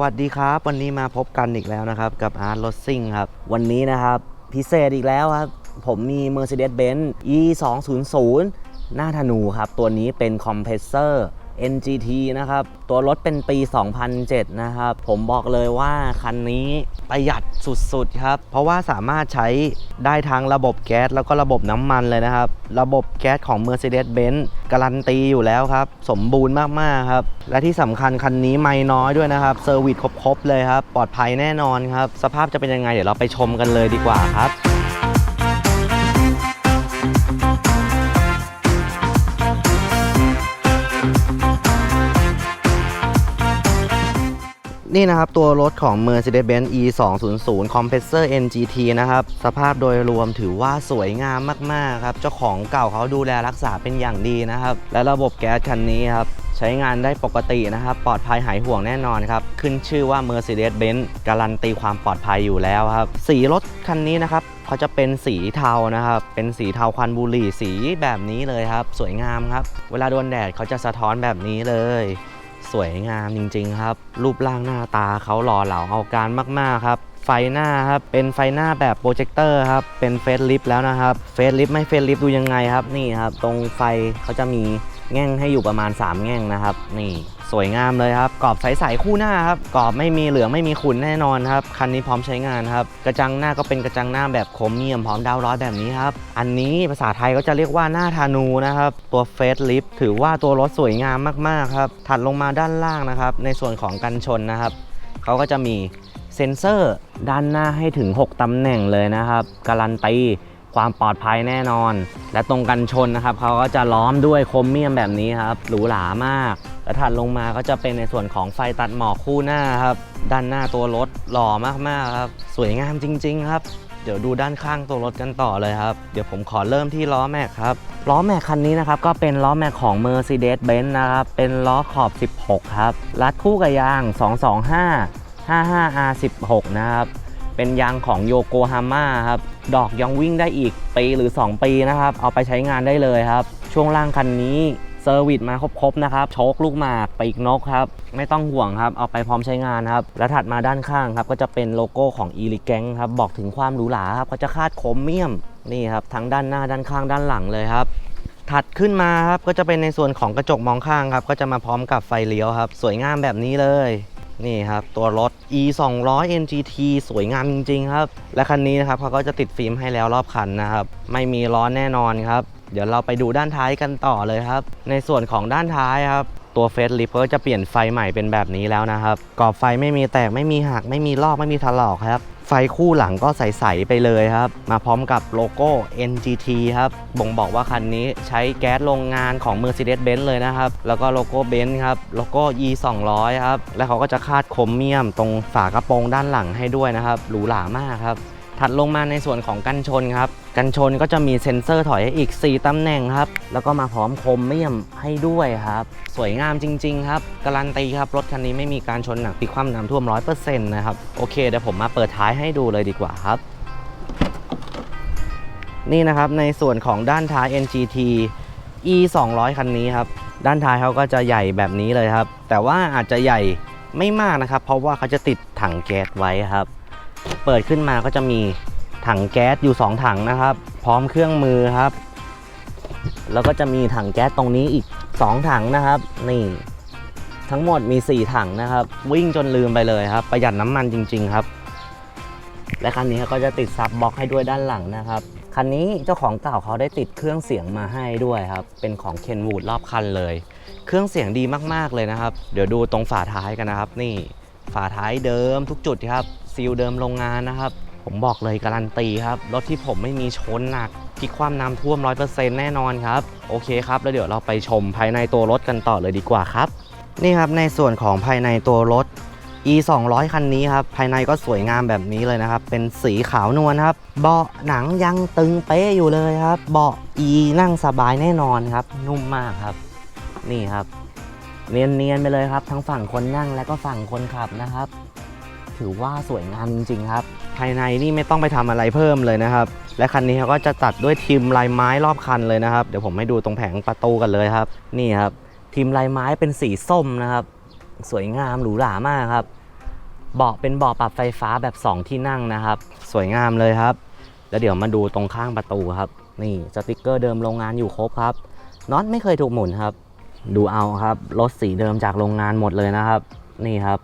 วัสดีครับ วันนี้มาพบกันอีกแล้วนะครับ กับ Art r o s s i n g ครับ วันนี้นะครับ พิเศษอีกแล้วครับ ผมมี Mercedes-Benz E 2 0 0หน้าธนูครับ ตัวนี้เป็นคอมเพรสเซอร์ NGT นะครับ ตัวรถเป็นปี 2007 นะครับ ผมบอกเลยว่าคันนี้ประหยัดสุดๆ ครับ เพราะว่าสามารถใช้ได้ทั้งระบบแก๊สแล้วก็ระบบน้ำมันเลยนะครับ ระบบแก๊สของ Mercedes-Benz การันตีอยู่แล้วครับ สมบูรณ์มากๆ ครับ และที่สำคัญคันนี้ไม่น้อยด้วยนะครับ เซอร์วิสครบๆ เลยครับ ปลอดภัยแน่นอนครับ สภาพจะเป็นยังไงเดี๋ยวเราไปชมกันเลยดีกว่าครับ นี่นะครับ ตัวรถของ Mercedes-Benz E 2 0 0 Compressor NGT นะครับ สภาพโดยรวมถือว่าสวยงามมาก ๆ ครับ เจ้าของเก่าเขาดูแลรักษาเป็นอย่างดีนะครับ และระบบแก๊สคันนี้ครับ ใช้งานได้ปกตินะครับ ปลอดภัยหายห่วงแน่นอนครับ ขึ้นชื่อว่า Mercedes-Benz การันตีความปลอดภัยอยู่แล้วครับ สีรถคันนี้นะครับเขาจะเป็นสีเทานะครับ เป็นสีเทาควันบุหรี่สีแบบนี้เลยครับ สวยงามครับ เวลาโดนแดดเขาจะสะท้อนแบบนี้เลย สวยงามจริง ๆ ครับ รูปร่างหน้าตาเขาหล่อเหลาเอาการมาก ๆ ครับ ไฟหน้าครับ เป็นไฟหน้าแบบโปรเจคเตอร์ครับ เป็นเฟสลิฟแล้วนะครับ เฟสลิฟไม่เฟสลิฟดูยังไงครับ นี่ครับ ตรงไฟเขาจะมีแง่งให้อยู่ประมาณ 3 แง่งนะครับ นี่ สวยงามเลยครับ กรอบใสๆคู่หน้าครับ กรอบไม่มีเหลืองไม่มีขุ่นแน่นอนครับ คันนี้พร้อมใช้งานครับ กระจังหน้าก็เป็นกระจังหน้าแบบโครเมียมพร้อมดาวร้อยแบบนี้ครับ อันนี้ภาษาไทยก็จะเรียกว่าหน้าธานูนะครับ ตัวเฟสลิฟถือว่าตัวรถสวยงามมากๆครับ ถัดลงมาด้านล่างนะครับ ในส่วนของกันชนนะครับเขาก็จะมีเซ็นเซอร์ด้านหน้าให้ถึง 6 ตำแหน่งเลยนะครับ การันตีความปลอดภัยแน่นอน และตรงกันชนนะครับเขาก็จะล้อมด้วยโครเมียมแบบนี้ครับ หรูหรามากและถัดลงมาก็จะเป็นในส่วนของไฟตัดหมอกคู่หน้าครับ ด้านหน้าตัวรถหล่อมากๆครับ สวยงามจริง ๆ ครับเดี๋ยวดูด้านข้างตัวรถกันต่อเลยครับ เดี๋ยวผมขอเริ่มที่ล้อแม็กครับ ล้อแม็กคันนี้นะครับ ก็เป็นล้อแม็กของ Mercedes-Benz นะครับ เป็นล้อขอบ 16 ครับ รัดคู่กับยาง 225 55R16 นะครับ เป็นยางของโยโกฮาม่าครับ ดอกยังวิ่งได้อีกปีหรือ 2 ปีนะครับ เอาไปใช้งานได้เลยครับ ช่วงล่างคันนี้ เซอร์วิสมาครบๆนะครับโชคลูกหมากปีกนกครับ ไม่ต้องห่วงครับ เอาไปพร้อมใช้งานครับ และถัดมาด้านข้างครับ ก็จะเป็นโลโก้ของ e l e g a n ครับ บอกถึงความหรูหราครับก็จะคาดโครเมียมนี่ครับทั้งด้านหน้าด้านข้างด้านหลังเลยครับ ถัดขึ้นมาครับก็จะเป็นในส่วนของกระจกมองข้างครับก็จะมาพร้อมกับไฟเลี้ยวครับ สวยงามแบบนี้เลยนี่ครับตัวรถ e 2 0 0 NGT สวยงามจริงๆครับ และคันนี้นะครับเขาก็จะติดฟิล์มให้แล้วรอบคันนะครับ ไม่มีล้อแน่นอนครับ เดี๋ยวเราไปดูด้านท้ายกันต่อเลยครับ ในส่วนของด้านท้ายครับ ตัวเฟสลิฟก็จะเปลี่ยนไฟใหม่เป็นแบบนี้แล้วนะครับกรอบไฟไม่มีแตกไม่มีหักไม่มีลอกไม่มีถลอกครับ ไฟคู่หลังก็ใสๆไปเลยครับ มาพร้อมกับโลโก้ NGT ครับ บ่งบอกว่าคันนี้ใช้แก๊สโรงงานของ Mercedes-Benz เลยนะครับ แล้วก็โลโก้ Benz ครับ โลโก้ E 200ครับ และเขาก็จะคาดโครเมียมตรงฝากระโปรงด้านหลังให้ด้วยนะครับ หรูหรามากครับ ถัดลงมาในส่วนของกันชนครับ กันชนก็จะมีเซ็นเซอร์ถอยให้อีก 4ตำแหน่งครับ แล้วก็มาพร้อมครเมียมให้ด้วยครับ สวยงามจริง ๆ ครับ การันตีครับ รถคันนี้ไม่มีการชนหนักพลิกคว่ำน้ำท่วม 100%นะครับ โอเคเดี๋ยวผมมาเปิดท้ายให้ดูเลยดีกว่าครับ นี่นะครับในส่วนของด้านท้าย NGT E 200คันนี้ครับ ด้านท้ายเขาก็จะใหญ่แบบนี้เลยครับ แต่ว่าอาจจะใหญ่ไม่มากนะครับ เพราะว่าเขาจะติดถังแก๊สไว้ครับ เปิดขึ้นมาก็จะมี ถังแก๊สอยู่ 2 ถังนะครับ พร้อมเครื่องมือครับ แล้วก็จะมีถังแก๊สตรงนี้อีก 2 ถังนะครับ นี่ทั้งหมดมี 4 ถังนะครับ วิ่งจนลืมไปเลยครับ ประหยัดน้ำมันจริง ๆครับ และคันนี้ก็จะติดซับบล็อกให้ด้วยด้านหลังนะครับคันนี้เจ้าของเก่าเขาได้ติดเครื่องเสียงมาให้ด้วยครับ เป็นของเคนวูดรอบคันเลย เครื่องเสียงดีมากๆเลยนะครับ เดี๋ยวดูตรงฝาท้ายกันนะครับ นี่ฝาท้ายเดิมทุกจุดครับซีลเดิมโรงงานนะครับ ผมบอกเลยการันตีครับ รถที่ผมไม่มีชนหนักพิกความน้ำท่วม 100%แน่นอนครับ โอเคครับ แล้วเดี๋ยวเราไปชมภายในตัวรถกันต่อเลยดีกว่าครับ นี่ครับในส่วนของภายในตัวรถ e 2 0 0คันนี้ครับ ภายในก็สวยงามแบบนี้เลยนะครับ เป็นสีขาวนวลครับ เบาะหนังยังตึงเป๊ะอยู่เลยครับ เบาะ e นั่งสบายแน่นอนครับ นุ่มมากครับ นี่ครับ เนียนๆไปเลยครับ ทั้งฝั่งคนนั่งและก็ฝั่งคนขับนะครับ ถือว่าสวยงามจริง ๆ ครับ ภายในนี่ไม่ต้องไปทำอะไรเพิ่มเลยนะครับ และคันนี้เขาก็จะตัดด้วยทิมลายไม้รอบคันเลยนะครับ เดี๋ยวผมให้ดูตรงแผงประตูกันเลยครับ นี่ครับทิมลายไม้เป็นสีส้มนะครับ สวยงามหรูหรามากครับเบาะเป็นเบาะปรับไฟฟ้าแบบ 2 ที่นั่งนะครับ สวยงามเลยครับ แล้วเดี๋ยวมาดูตรงข้างประตูครับ นี่สติกเกอร์เดิมโรงงานอยู่ครบครับน็อตไม่เคยถูกหมุนครับ ดูเอาครับรถสีเดิมจากโรงงานหมดเลยนะครับ นี่ครับ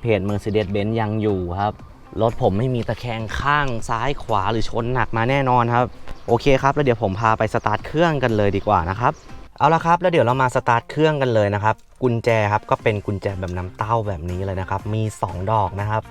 เพจ Mercedes-Benz ยังอยู่ครับ รถผมไม่มีตะแคงข้างซ้ายขวาหรือชนหนักมาแน่นอนครับ โอเคครับ แล้วเดี๋ยวผมพาไปสตาร์ทเครื่องกันเลยดีกว่านะครับ เอาละครับ แล้วเดี๋ยวเรามาสตาร์ทเครื่องกันเลยนะครับ กุญแจครับก็เป็นกุญแจแบบน้ำเต้าแบบนี้เลยนะครับ มี 2 ดอกนะครับ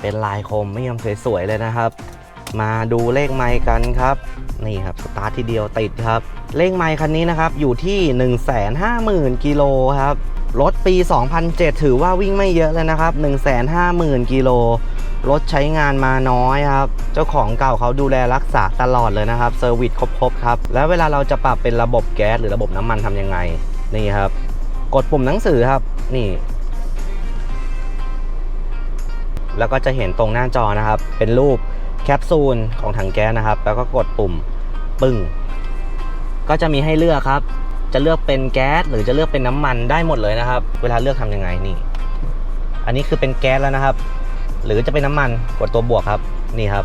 เป็นลายคมไม่ยอมสวยๆเลยนะครับ มาดูเลขไมค์กันครับ นี่ครับสตาร์ททีเดียวติดครับ เลขไมค์คันนี้นะครับอยู่ที่ 150,000กิโลครับ รถปี 2007 ถือว่าวิ่งไม่เยอะเลยนะครับ 150,000 กิโล รถใช้งานมาน้อยครับ เจ้าของเก่าเขาดูแลรักษาตลอดเลยนะครับเซอร์วิสครบๆครับ แล้วเวลาเราจะปรับเป็นระบบแก๊สหรือระบบน้ำมันทำยังไง นี่ครับ กดปุ่มหนังสือครับ นี่ แล้วก็จะเห็นตรงหน้าจอนะครับ เป็นรูปแคปซูลของถังแก๊สนะครับ แล้วก็กดปุ่มปึ้ง ก็จะมีให้เลือกครับ จะเลือกเป็นแก๊สหรือจะเลือกเป็นน้ำมันได้หมดเลยนะครับ เวลาเลือกทำยังไงนี่ อันนี้คือเป็นแก๊สแล้วนะครับ หรือจะเป็นน้ำมันกดตัวบวกครับ นี่ครับ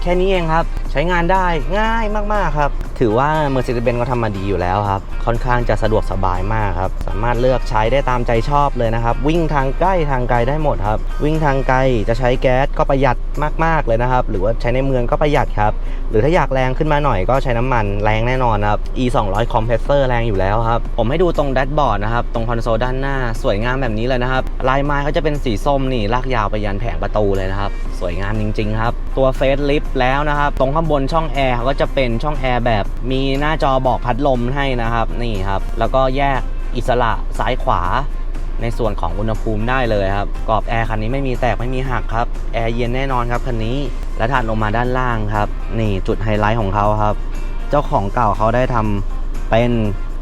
แค่นี้เองครับ ช้งานได้ง่ายมากๆครับ ถือว่า Mercedes-Benz ก็ทำมาดีอยู่แล้วครับ ค่อนข้างจะสะดวกสบายมากครับ สามารถเลือกใช้ได้ตามใจชอบเลยนะครับ วิ่งทางใกล้ทางไกลได้หมดครับ วิ่งทางไกลจะใช้แก๊สก็ประหยัดมากๆเลยนะครับ หรือว่าใช้ในเมืองก็ประหยัดครับ หรือถ้าอยากแรงขึ้นมาหน่อยก็ใช้น้ำมันแรงแน่นอนครับ e 2 0 0 compressor แรงอยู่แล้วครับ ผมให้ดูตรงแดชบอร์ดนะครับ ตรงคอนโซลด้านหน้าสวยงามแบบนี้เลยนะครับ ลายไม้เขาจะเป็นสีส้มนี่ลากยาวไปยันแผงประตูเลยนะครับ สวยงามจริง ๆ ครับ ตัวเฟสลิฟต์แล้วนะครับ ตรงข้างบนช่องแอร์เขาก็จะเป็นช่องแอร์แบบมีหน้าจอบอกพัดลมให้นะครับนี่ครับ แล้วก็แยกอิสระซ้ายขวาในส่วนของอุณหภูมิได้เลยครับกรอบแอร์คันนี้ไม่มีแตกไม่มีหักครับแอร์เย็นแน่นอนครับคันนี้และถัดลงมาด้านล่างครับ นี่จุดไฮไลท์ของเขาครับ เจ้าของเก่าเขาได้ทำเป็น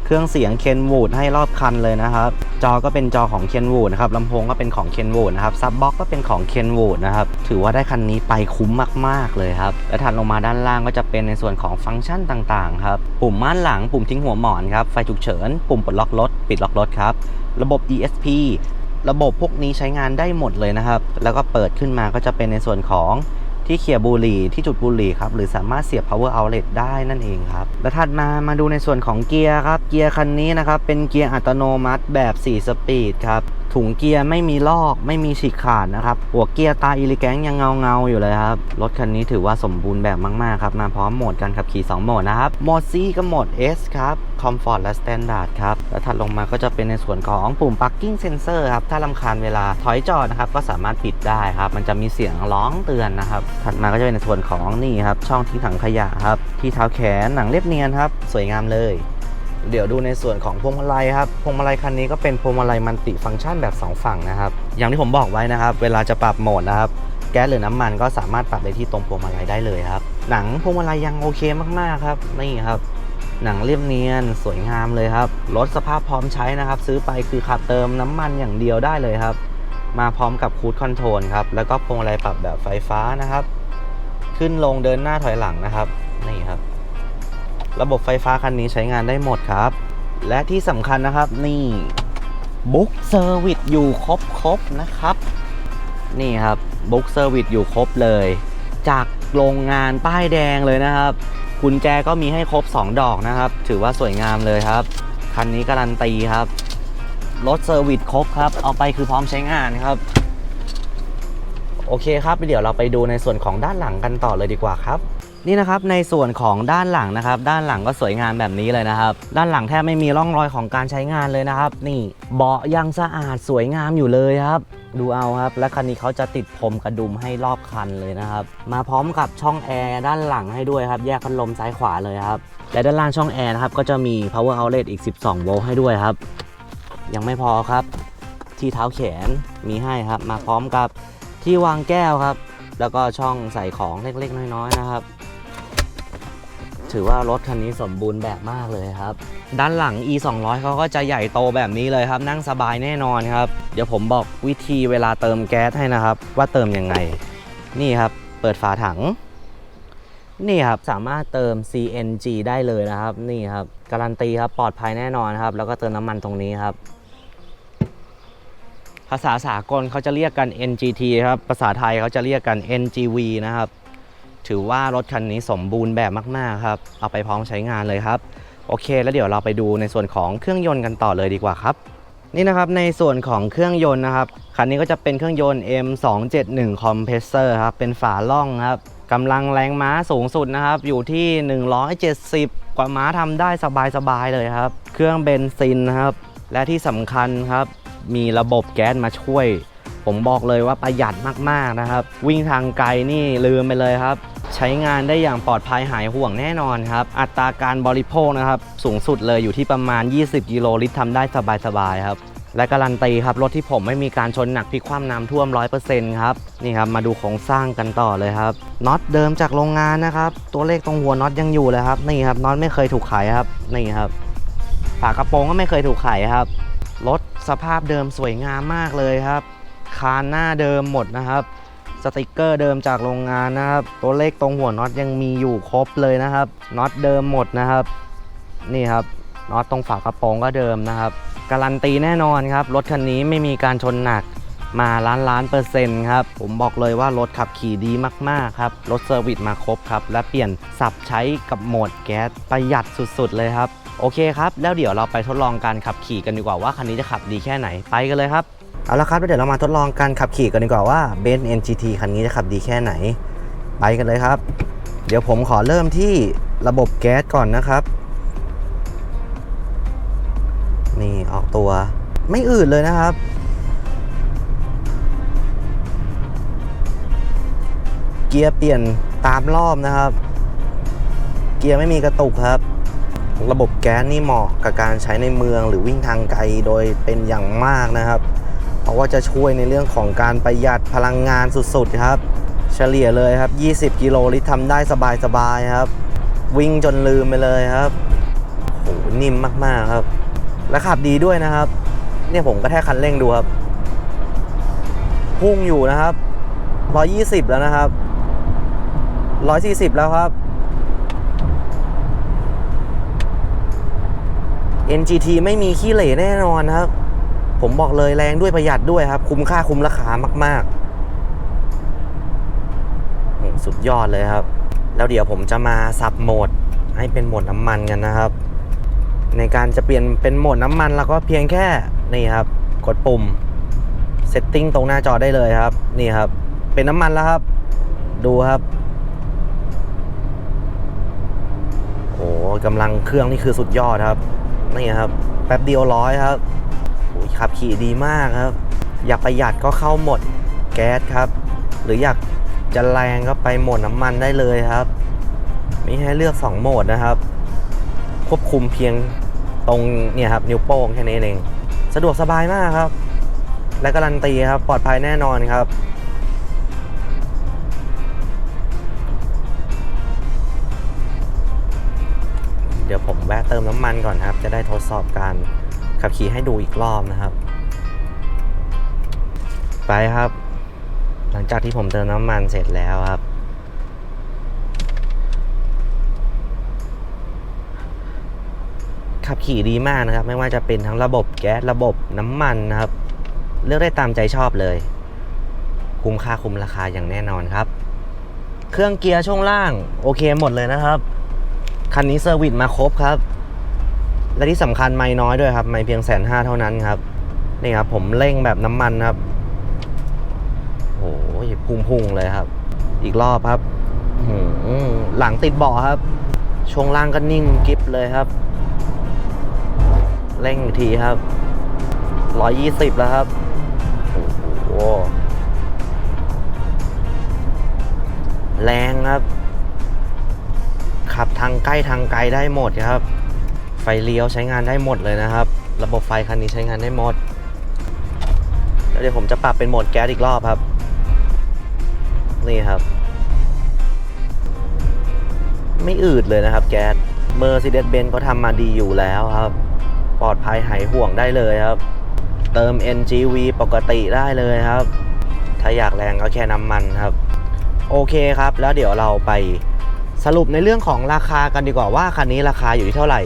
เครื่องเสียงเคนวูดให้รอบคันเลยนะครับ จอก็เป็นจอของเคนวูดนะครับลำโพงก็เป็นของเคนวูดนะครับซับบ็อกก็เป็นของเคนวูดนะครับ ถือว่าได้คันนี้ไปคุ้มมากๆเลยครับ และถัดลงมาด้านล่างก็จะเป็นในส่วนของฟังก์ชันต่างๆครับ ปุ่มม่านหลัง ปุ่มทิ้งหัวหมอนครับ ไฟฉุกเฉิน ปุ่มปลดล็อกรถ ปิดล็อกรถครับ ระบบ ESP ระบบพวกนี้ใช้งานได้หมดเลยนะครับ แล้วก็เปิดขึ้นมาก็จะเป็นในส่วนของ ที่เขี่ยบุหรี่ที่จุดบุหรี่ครับหรือสามารถเสียบ power outlet ได้นั่นเองครับและถัดมามาดูในส่วนของเกียร์ครับเกียร์คันนี้นะครับเป็นเกียร์อัตโนมัติแบบ 4 สปีดครับ ถุงเกียร์ไม่มีลอกไม่มีฉีกขาดนะครับ หัวเกียร์ตาอิลิแกงยังเงาเงาอยู่เลยครับ รถคันนี้ถือว่าสมบูรณ์แบบมาก ๆ ครับ มาพร้อมโหมดการขับขี่ 2 โหมดนะครับ โหมด C กับโหมด S ครับ Comfort และ Standard ครับ แล้วถัดลงมาก็จะเป็นในส่วนของปุ่ม Parking Sensor ครับ ถ้าลำคาญเวลาถอยจอดนะครับ ก็สามารถปิดได้ครับ มันจะมีเสียงร้องเตือนนะครับ ถัดมาก็จะเป็นในส่วนของนี่ครับ ช่องทิ้งถังขยะครับ ที่เท้าแขนหนังเรียบเนียนครับ สวยงามเลย เดี๋ยวดูในส่วนของพวงมาลัยครับพวงมาลัยคันนี้ก็เป็นพวงมาลัยมัลติฟังก์ชันแบบ 2 ฝั่งนะครับ อย่างที่ผมบอกไว้นะครับ เวลาจะปรับโหมดนะครับ แก๊สหรือน้ำมันก็สามารถปรับได้ที่ตรงพวงมาลัยได้เลยครับ หนังพวงมาลัยยังโอเคมากๆครับนี่ครับ หนังเรียบเนียนสวยงามเลยครับรถสภาพพร้อมใช้นะครับ ซื้อไปคือขับเติมน้ำมันอย่างเดียวได้เลยครับ มาพร้อมกับคูดคอนโทรลครับแล้วก็พวงมาลัยปรับแบบไฟฟ้านะครับ ขึ้นลงเดินหน้าถอยหลังนะครับนี่ครับ ระบบไฟฟ้าคันนี้ใช้งานได้หมดครับ และที่สำคัญนะครับนี่บุ๊กเซอร์วิสอยู่ครบครบๆนะครับ นี่ครับบุ๊กเซอร์วิสอยู่ครบเลย จากโรงงานป้ายแดงเลยนะครับกุญแจก็มีให้ครบ 2 ดอกนะครับ ถือว่าสวยงามเลยครับ คันนี้การันตีครับรถเซอร์วิสครบครับ เอาไปคือพร้อมใช้งานครับ โอเคครับเดี๋ยวเราไปดูในส่วนของด้านหลังกันต่อเลยดีกว่าครับ นี่นะครับในส่วนของด้านหลังนะครับ ด้านหลังก็สวยงามแบบนี้เลยนะครับ ด้านหลังแทบไม่มีร่องรอยของการใช้งานเลยนะครับ นี่เบาะยังสะอาดสวยงามอยู่เลยครับ ดูเอาครับ และคันนี้เขาจะติดพรมกระดุมให้รอบคันเลยนะครับ มาพร้อมกับช่องแอร์ด้านหลังให้ด้วยครับ แยกพัดลมซ้ายขวาเลยครับ และด้านล่างช่องแอร์นะครับก็จะมี power outlet อีก 12 โวลต์ให้ด้วยครับ ยังไม่พอครับ ที่เท้าแขนมีให้ครับ มาพร้อมกับที่วางแก้วครับ แล้วก็ช่องใส่ของเล็กๆ น้อยๆนะครับ ถือว่ารถคันนี้สมบูรณ์แบบมากเลยครับ ด้านหลัง e 2 0 0เขาก็จะใหญ่โตแบบนี้เลยครับ นั่งสบายแน่นอนครับ เดี๋ยวผมบอกวิธีเวลาเติมแก๊สให้นะครับ ว่าเติมยังไง นี่ครับ เปิดฝาถัง นี่ครับ สามารถเติม CNG ได้เลยนะครับ นี่ครับ การันตีครับ ปลอดภัยแน่นอนครับ แล้วก็เติมน้ำมันตรงนี้ครับ ภาษาสากลเขาจะเรียกกัน NGT ครับ ภาษาไทยเขาจะเรียกกัน NGV นะครับ ถือว่ารถคันนี้สมบูรณ์แบบมากๆครับ เอาไปพร้อมใช้งานเลยครับ โอเค แล้วเดี๋ยวเราไปดูในส่วนของเครื่องยนต์กันต่อเลยดีกว่าครับ นี่นะครับในส่วนของเครื่องยนต์นะครับ คันนี้ก็จะเป็นเครื่องยนต์ M271 Compressor ครับ เป็นฝาล่องครับกำลังแรงม้าสูงสุดนะครับ อยู่ที่ 170 กว่าม้าทำได้สบายๆเลยครับ เครื่องเบนซินนะครับ และที่สำคัญครับ มีระบบแก๊สมาช่วยผมบอกเลยว่าประหยัดมากๆนะครับ วิ่งทางไกลนี่ลืมไปเลยครับ ใช้งานได้อย่างปลอดภัยหายห่วงแน่นอนครับ อัตราการบริโภคนะครับ สูงสุดเลยอยู่ที่ประมาณ 20 กิโลลิตรทำได้สบายๆครับ และการันตีครับรถที่ผมไม่มีการชนหนักพลิกคว่ำน้ำท่วม 100%ครับ นี่ครับมาดูโครงสร้างกันต่อเลยครับน็อตเดิมจากโรงงานนะครับ ตัวเลขตรงหัวน็อตยังอยู่เลยครับนี่ครับน็อตไม่เคยถูกไขครับนี่ครับฝากระโปรงก็ไม่เคยถูกไขครับรถสภาพเดิมสวยงามมากเลยครับ คานหน้าเดิมหมดนะครับ สติกเกอร์เดิมจากโรงงานนะครับ ตัวเลขตรงหัวน็อตยังมีอยู่ครบเลยนะครับน็อตเดิมหมดนะครับ นี่ครับน็อตตรงฝากระโปรงก็เดิมนะครับ การันตีแน่นอนครับ รถคันนี้ไม่มีการชนหนักมาล้านล้านเปอร์เซ็นต์ครับ ผมบอกเลยว่ารถขับขี่ดีมาก ๆ ครับ รถเซอร์วิสมาครบครับ และเปลี่ยนสับใช้กับโหมดแก๊สประหยัดสุด ๆ เลยครับ โอเคครับ แล้วเดี๋ยวเราไปทดลองการขับขี่กันดีกว่าว่าคันนี้จะขับดีแค่ไหนไปกันเลยครับ เอาละครับเดี๋ยวเรามาทดลองการขับขี่กันดีกว่าว่า b e n z NGT คันนี้จะขับดีแค่ไหน ไปกันเลยครับ เดี๋ยวผมขอเริ่มที่ระบบแก๊สก่อนนะครับ นี่ออกตัวไม่อืดเลยนะครับ เกียร์เปลี่ยนตามรอบนะครับ เกียร์ไม่มีกระตุกครับ ระบบแก๊สนี่เหมาะกับการใช้ในเมืองหรือวิ่งทางไกลโดยเป็นอย่างมากนะครับ เพราะว่าจะช่วยในเรื่องของการประหยัดพลังงานสุดๆครับ เฉลี่ยเลยครับ 20 กิโลลิตรทำได้สบายๆครับ วิ่งจนลืมไปเลยครับโหนิ่มมากๆครับ และขับดีด้วยนะครับ เนี่ยผมก็แค่คันเร่งดูครับ พุ่งอยู่นะครับ 120 แล้วนะครับ 140 แล้วครับ NGT ไม่มีขี้เหร่แน่นอนครับ ผมบอกเลยแรงด้วยประหยัดด้วยครับ คุ้มค่าคุ้มราคามากๆ สุดยอดเลยครับ แล้วเดี๋ยวผมจะมาสับโหมดให้เป็นโหมดน้ำมันกันนะครับ ในการจะเปลี่ยนเป็นโหมดน้ำมันเราก็เพียงแค่นี่ครับ กดปุ่มเซตติ้งตรงหน้าจอได้เลยครับ นี่ครับ เป็นน้ำมันแล้วครับ ดูครับโอ้กำลังเครื่องนี่คือสุดยอดครับนี่ครับ แป๊บเดียวร้อยครับ ขับขี่ดีมากครับ อยากประหยัดก็เข้าหมดแก๊สครับ หรืออยากจะแรงก็ไปโหมดน้ำมันได้เลยครับ มีให้เลือก 2 โหมดนะครับ ควบคุมเพียงตรงเนี่ยครับนิ้วโป้งแค่นี้เองสะดวกสบายมากครับ และการันตีครับปลอดภัยแน่นอนครับเดี๋ยวผมแวะเติมน้ำมันก่อนครับ จะได้ทดสอบการ ขับขี่ให้ดูอีกรอบนะครับ ไปครับ หลังจากที่ผมเติมน้ำมันเสร็จแล้วครับ ขับขี่ดีมากนะครับ ไม่ว่าจะเป็นทั้งระบบแก๊สระบบน้ำมันนะครับ เลือกได้ตามใจชอบเลย คุ้มค่าคุ้มราคาอย่างแน่นอนครับ เครื่องเกียร์ช่วงล่าง โอเคหมดเลยนะครับ คันนี้เซอร์วิสมาครบครับ และที่สำคัญไม่น้อยด้วยครับ ไม่เพียงแสนห้าเท่านั้นครับ นี่ครับ ผมเร่งแบบน้ำมันครับโอ้ยพุ่งๆเลยครับ อีกรอบครับหหลังติดเบาะครับ ช่วงล่างก็นิ่งกิฟเลยครับ เร่งอีกทีครับร้อยยี่สิบแล้วครับ โอ้โห แรงครับ ขับทางใกล้ทางไกลได้หมดครับ ไฟเลี้ยวใช้งานได้หมดเลยนะครับ ระบบไฟคันนี้ใช้งานได้หมดแล้วเดี๋ยวผมจะปรับเป็นโหมดแก๊สอีกรอบครับ นี่ครับ ไม่อืดเลยนะครับแก๊ส Mercedes-Benz ก็ทำมาดีอยู่แล้วครับ ปลอดภัยหายห่วงได้เลยครับ เติม NGV ปกติได้เลยครับ ถ้าอยากแรงก็แค่น้ำมันครับ โอเคครับ แล้วเดี๋ยวเราไปสรุปในเรื่องของราคากันดีกว่าว่าคันนี้ราคาอยู่ที่เท่าไหร่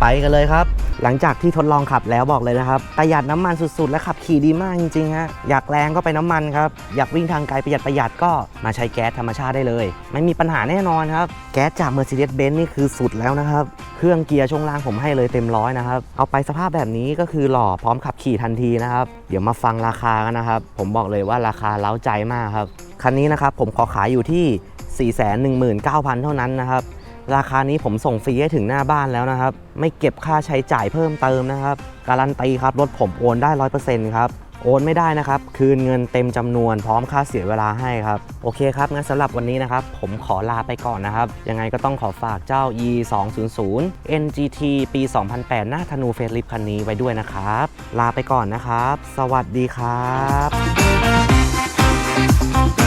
ไปกันเลยครับ หลังจากที่ทดลองขับแล้วบอกเลยนะครับ ประหยัดน้ำมันสุดๆ และขับขี่ดีมากจริงๆฮะอยากแรงก็ไปน้ำมันครับ อยากวิ่งทางไกลประหยัดประหยัดก็มาใช้แก๊สธรรมชาติได้เลย ไม่มีปัญหาแน่นอนครับ แก๊สจาก Mercedes-Benz นี่คือสุดแล้วนะครับ เครื่องเกียร์ช่วงล่างผมให้เลยเต็มร้อยนะครับ เอาไปสภาพแบบนี้ก็คือหล่อพร้อมขับขี่ทันทีนะครับ เดี๋ยวมาฟังราคากันนะครับ ผมบอกเลยว่าราคาเล้าใจมากครับ คันนี้นะครับผมขอขายอยู่ที่ 419,000 เท่านั้นนะครับ ราคานี้ผมส่งฟรีให้ถึงหน้าบ้านแล้วนะครับ ไม่เก็บค่าใช้จ่ายเพิ่มเติมนะครับ การันตีครับรถผมโอนได้100%ครับ โอนไม่ได้นะครับ คืนเงินเต็มจำนวนพร้อมค่าเสียเวลาให้ครับ โอเคครับ งั้นสำหรับวันนี้นะครับ ผมขอลาไปก่อนนะครับ ยังไงก็ต้องขอฝากเจ้า e 2 0 0 NGT ปี 2008 หน้าธนูเฟสลิฟคันนี้ไว้ด้วยนะครับ ลาไปก่อนนะครับ สวัสดีครับ